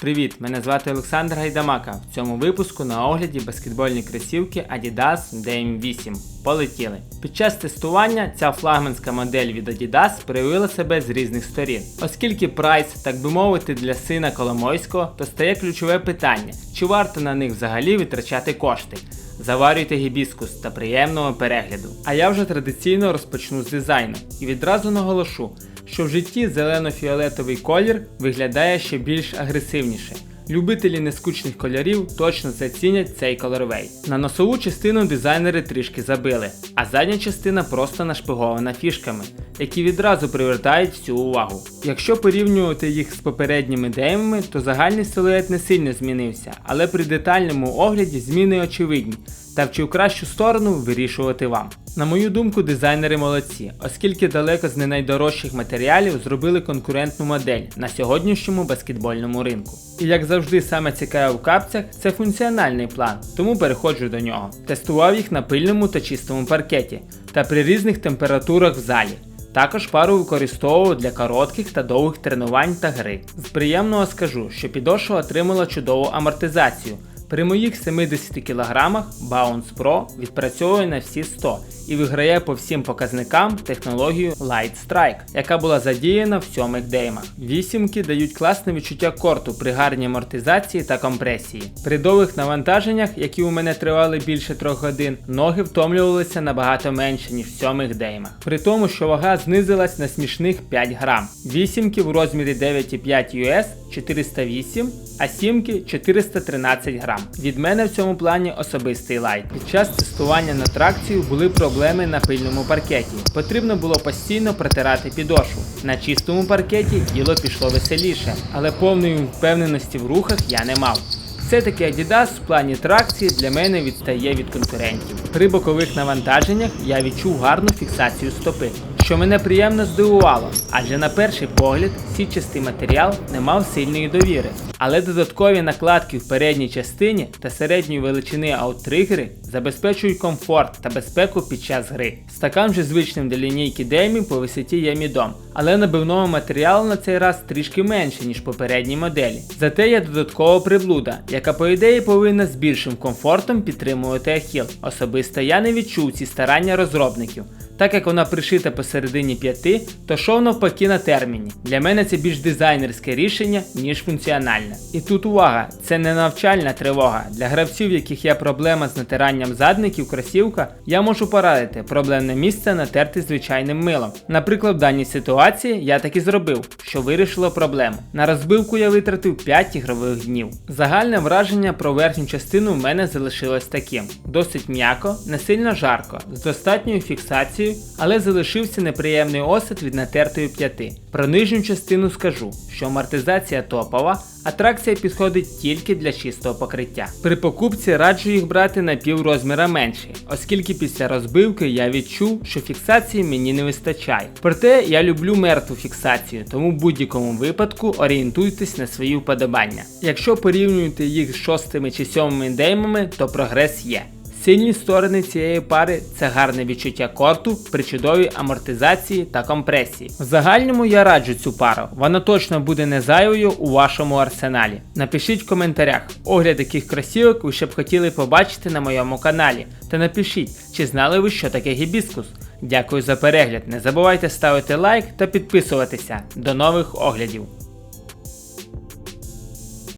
Привіт! Мене звати Олександр Гайдамака. В цьому випуску на огляді баскетбольні кросівки Adidas DM8. Полетіли. Під час тестування ця флагманська модель від Adidas проявила себе з різних сторін. Оскільки прайс, так би мовити, для сина Коломойського, то стає ключове питання: чи варто на них взагалі витрачати кошти? Заварюйте гібіскус та приємного перегляду. А я вже традиційно розпочну з дизайну і відразу наголошу, що в житті зелено-фіолетовий колір виглядає ще більш агресивніше. Любителі нескучних кольорів точно зацінять цей колорвей. На носову частину дизайнери трішки забили, а задня частина просто нашпигована фішками, які відразу привертають всю увагу. Якщо порівнювати їх з попередніми демами, то загальний силует не сильно змінився, але при детальному огляді зміни очевидні, та в чи в кращу сторону вирішувати вам. На мою думку, дизайнери молодці, оскільки далеко з не найдорожчих матеріалів зробили конкурентну модель на сьогоднішньому баскетбольному ринку. І як завжди, саме цікаве в капцях це функціональний план, тому переходжу до нього. Тестував їх на пильному та чистому паркеті та при різних температурах в залі. Також пару використовував для коротких та довгих тренувань та гри. З приємного скажу, що підошва отримала чудову амортизацію. При моїх 70 кг Bounce Pro відпрацьовує на всі 100 і виграє по всім показникам технологію Light Strike, яка була задіяна в сьомих деймах. Вісімки дають класне відчуття корту при гарній амортизації та компресії. При довгих навантаженнях, які у мене тривали більше 3 годин, ноги втомлювалися набагато менше, ніж в сьомих деймах. При тому, що вага знизилась на смішних 5 грам. Вісімки в розмірі 9,5 US 408, а сімки 413 грам. Від мене в цьому плані особистий лайк. Під час тестування на тракцію були проблеми на пильному паркеті. Потрібно було постійно протирати підошву. На чистому паркеті діло пішло веселіше, але повної впевненості в рухах я не мав. Все-таки Adidas в плані тракції для мене відстає від конкурентів. При бокових навантаженнях я відчув гарну фіксацію стопи, що мене приємно здивувало, адже на перший погляд сітчастий матеріал не мав сильної довіри. Але додаткові накладки в передній частині та середньої величини ауттригери забезпечують комфорт та безпеку під час гри. Стакан вже звичним для лінійки Демі по висоті є мідом, але набивного матеріалу на цей раз трішки менше, ніж попередній моделі. Зате є додаткова приблуда, яка по ідеї повинна з більшим комфортом підтримувати ахіл. Особисто я не відчув ці старання розробників. Так як вона пришита посередині п'яти, то шов навпаки на терміні. Для мене це більш дизайнерське рішення, ніж функціональне. І тут увага, це не навчальна тривога. Для гравців, в яких є проблема з натиранням задників кросівка, я можу порадити проблемне місце натерти звичайним милом. Наприклад, в даній ситуації я так і зробив, що вирішило проблему. На розбивку я витратив 5 ігрових днів. Загальне враження про верхню частину в мене залишилось таким: досить м'яко, не сильно жарко, з достатньою фіксацією але залишився неприємний осад від натертої п'яти. Про нижню частину скажу, що амортизація топова, а тракція підходить тільки для чистого покриття. При покупці раджу їх брати на пів розміра менший, оскільки після розбивки я відчув, що фіксації мені не вистачає. Проте я люблю мертву фіксацію, тому в будь-якому випадку орієнтуйтесь на свої вподобання. Якщо порівнюєте їх з шостими чи сьомими деймами, то прогрес є. Сильні сторони цієї пари це гарне відчуття корту при чудовій амортизації та компресії. В загальному я раджу цю пару, вона точно буде не зайвою у вашому арсеналі. Напишіть в коментарях, огляд яких кросівок ви ще б хотіли побачити на моєму каналі. Та напишіть, чи знали ви, що таке гібіскус. Дякую за перегляд. Не забувайте ставити лайк та підписуватися. До нових оглядів.